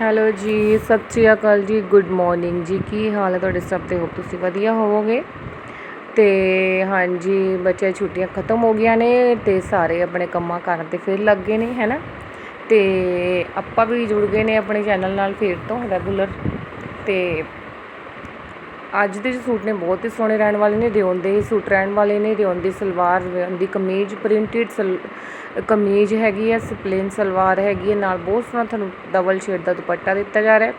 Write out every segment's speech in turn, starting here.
Hello ਜੀ, ਸਤਿ ਸ਼੍ਰੀ ਅਕਾਲ ਜੀ, ਗੁੱਡ ਮਾਰਨਿੰਗ ਜੀ। ਕੀ ਹਾਲ ਹੈ ਤੁਹਾਡੇ ਸਭ ਦੇ ਹੋਪ ਤੁਸੀਂ ਵਧੀਆ ਹੋਵੋਗੇ। ਤੇ ਹਾਂਜੀ ਬੱਚੇ ਛੁੱਟੀਆਂ ਖਤਮ ਹੋ ਗਈਆਂ ਨੇ ਤੇ ਸਾਰੇ ਆਪਣੇ ਕੰਮਾਂ ਕਰਨ ਤੇ ਫਿਰ ਲੱਗ ਗਏ ਨੇ, ਹੈਨਾ? ਤੇ ਆਪਾਂ ਵੀ ਜੁੜ ਗਏ ਨੇ ਆਪਣੇ ਚੈਨਲ ਨਾਲ ਫਿਰ ਤੋਂ ਰੈਗੂਲਰ ਤੇ ਅੱਜ ਦੇ ਜੋ ਸੂਟ ਨੇ ਬਹੁਤ ਹੀ ਸੋਹਣੇ ਰਹਿਣ ਵਾਲੇ ਨੇ, ਰਿਓਨ ਦੇ ਹੀ ਸੂਟ ਰਹਿਣ ਵਾਲੇ ਨੇ, ਰਿਓਨ ਦੀ ਸਲਵਾਰ, ਰਿਓਨ ਦੀ ਕਮੀਜ਼ ਪ੍ਰਿੰਟਡ ਸਲ, ਕਮੀਜ਼ ਹੈਗੀ ਹੈ, ਸਪਲੇਨ ਸਲਵਾਰ ਹੈਗੀ ਹੈ, ਨਾਲ ਬਹੁਤ ਸੋਹਣਾ ਤੁਹਾਨੂੰ ਡਬਲ ਸ਼ੇਡ ਦਾ ਦੁਪੱਟਾ ਦਿੱਤਾ ਜਾ ਰਿਹਾ ਹੈ।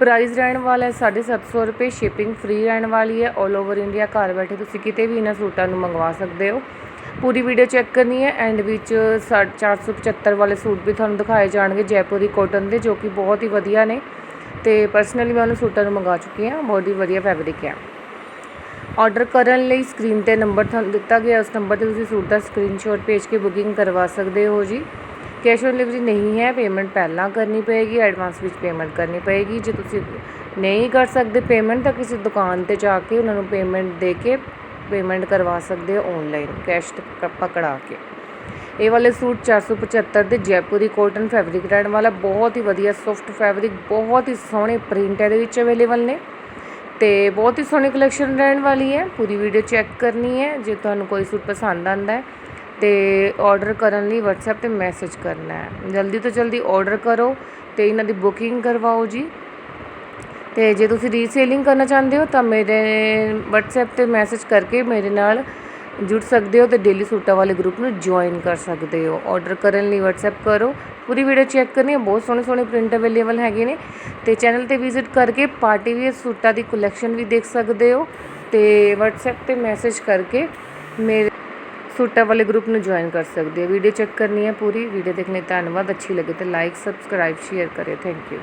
ਪ੍ਰਾਈਸ ਰਹਿਣ ਵਾਲਾ ਹੈ 750 ਰੁਪਏ ਸ਼ਿਪਿੰਗ ਫ੍ਰੀ ਰਹਿਣ ਵਾਲੀ ਹੈ 올 ਓਵਰ ਇੰਡੀਆ ਘਰ ਬੈਠੇ ਤੁਸੀਂ ਕਿਤੇ ਵੀ ਇਹਨਾਂ ਸੂਟਾਂ ਨੂੰ ਮੰਗਵਾ ਸਕਦੇ ਹੋ। ਪੂਰੀ ਵੀਡੀਓ ਚੈੱਕ ਕਰਨੀ ਹੈ ਐਂਡ ਵਿੱਚ 475 ਵਾਲੇ ਸੂਟ ਵੀ ਤੁਹਾਨੂੰ ਦਿਖਾਏ ਜਾਣਗੇ ਜੈਪੁਰੀ ਕਾਟਨ ਦੇ, ਜੋ ਕਿ ਬਹੁਤ ਹੀ ਵਧੀਆ ਨੇ। ਤੇ ਪਰਸਨਲੀ ਮੈਂ ਉਹਨੂੰ ਸੂਟਾਂ ਨੂੰ ਮੰਗਾ ਚੁੱਕੀ ਹਾਂ, ਬਹੁਤ ਹੀ ਵਧੀਆ ਫੈਬਰਿਕ ਹੈ। ਆਰਡਰ ਕਰਨ ਲਈ ਸਕਰੀਨ ਤੇ ਨੰਬਰ ਤੁਹਾਨੂੰ ਦਿੱਤਾ ਗਿਆ, ਉਸ ਨੰਬਰ ਤੇ ਤੁਸੀਂ ਸੂਟ ਦਾ ਸਕਰੀਨਸ਼ਾਟ ਭੇਜ ਕੇ ਬੁਕਿੰਗ ਕਰਵਾ ਸਕਦੇ ਹੋ ਜੀ। ਕੈਸ਼ ਔਨ ਡਿਲੀਵਰੀ ਨਹੀਂ ਹੈ ਪੇਮੈਂਟ ਪਹਿਲਾਂ ਕਰਨੀ ਪਏਗੀ ਐਡਵਾਂਸ ਵਿੱਚ ਪੇਮੈਂਟ ਕਰਨੀ ਪਏਗੀ। ਜੇ ਤੁਸੀਂ ਨਹੀਂ ਕਰ ਸਕਦੇ ਪੇਮੈਂਟ ਤਾਂ ਕਿਸੇ ਦੁਕਾਨ ਤੇ ਜਾ ਕੇ ਉਹਨਾਂ ਨੂੰ ਪੇਮੈਂਟ ਦੇ ਕੇ ਪੇਮੈਂਟ ਕਰਵਾ ਸਕਦੇ ਹੋ ਆਨਲਾਈਨ ਕੈਸ਼ ਪਕੜਾ ਕੇ। ਇਹ ਵਾਲੇ ਸੂਟ 475 ਦੇ ਜੈਪੁਰੀ ਕੋਟਨ ਫੈਬਰਿਕ ਰਹਿਣ ਵਾਲਾ, ਬਹੁਤ ਹੀ ਵਧੀਆ ਸੌਫਟ ਫੈਬਰਿਕ ਬਹੁਤ ਹੀ ਸੋਹਣੇ ਪ੍ਰਿੰਟ ਇਹਦੇ ਵਿੱਚ ਅਵੇਲੇਬਲ ਨੇ। ਤੇ ਬਹੁਤ ਹੀ ਸੋਹਣੀ ਕਲੈਕਸ਼ਨ ਰਹਿਣ ਵਾਲੀ ਹੈ, ਪੂਰੀ ਵੀਡੀਓ ਚੈੱਕ ਕਰਨੀ ਹੈ, ਜੇ ਤੁਹਾਨੂੰ ਕੋਈ ਸੂਟ ਪਸੰਦ ਆਂਦਾ ਹੈ। ਤੇ ਆਰਡਰ ਕਰਨ ਲਈ WhatsApp ਤੇ ਮੈਸੇਜ ਕਰਨਾ ਹੈ। ਜਲਦੀ ਤੋਂ ਜਲਦੀ ਆਰਡਰ ਕਰੋ ਤੇ ਇਹਨਾਂ ਦੀ ਬੁਕਿੰਗ ਕਰਵਾਓ ਜੀ। ਤੇ ਜੇ ਤੁਸੀਂ ਰੀਸੇਲਿੰਗ ਕਰਨਾ ਚਾਹੁੰਦੇ ਹੋ ਤਾਂ ਮੇਰੇ WhatsApp ਤੇ ਮੈਸੇਜ ਕਰਕੇ ਮੇਰੇ ਨਾਲ ਜੁੜ ਸਕਦੇ ਹੋ ਤੇ ਡੇਲੀ ਸੂਟਾਂ ਵਾਲੇ ਗਰੁੱਪ ਨੂੰ ਜੁਆਇਨ ਕਰ ਸਕਦੇ ਹੋ। ਆਰਡਰ ਕਰਨ ਲਈ WhatsApp ਕਰੋ। ਪੂਰੀ ਵੀਡੀਓ ਚੈੱਕ ਕਰਨੀ ਹੈ। ਬਹੁਤ ਸੋਹਣੇ ਸੋਹਣੇ ਪ੍ਰਿੰਟ ਅਵੇਲੇਬਲ ਹੈਗੇ ਨੇ। ਤੇ ਚੈਨਲ ਤੇ ਵਿਜ਼ਿਟ ਕਰਕੇ ਪਾਰਟੀ ਵੇਅਰ ਸੂਟਾਂ ਦੀ ਕਲੈਕਸ਼ਨ ਵੀ ਦੇਖ ਸਕਦੇ ਹੋ। ਤੇ WhatsApp ਤੇ ਮੈਸੇਜ ਕਰਕੇ ਮੇਰੇ ਸੂਟਾਂ ਵਾਲੇ ਗਰੁੱਪ ਨੂੰ ਜੁਆਇਨ ਕਰ ਸਕਦੇ ਹੋ। ਵੀਡੀਓ ਚੈੱਕ ਕਰਨੀ ਹੈ ਪੂਰੀ। ਵੀਡੀਓ ਦੇਖਣੇ ਧੰਨਵਾਦ। ਅੱਛੀ ਲੱਗੇ ਤਾਂ ਲਾਈਕ ਸਬਸਕ੍ਰਾਈਬ ਸ਼ੇਅਰ ਕਰੇ ਥੈਂਕ ਯੂ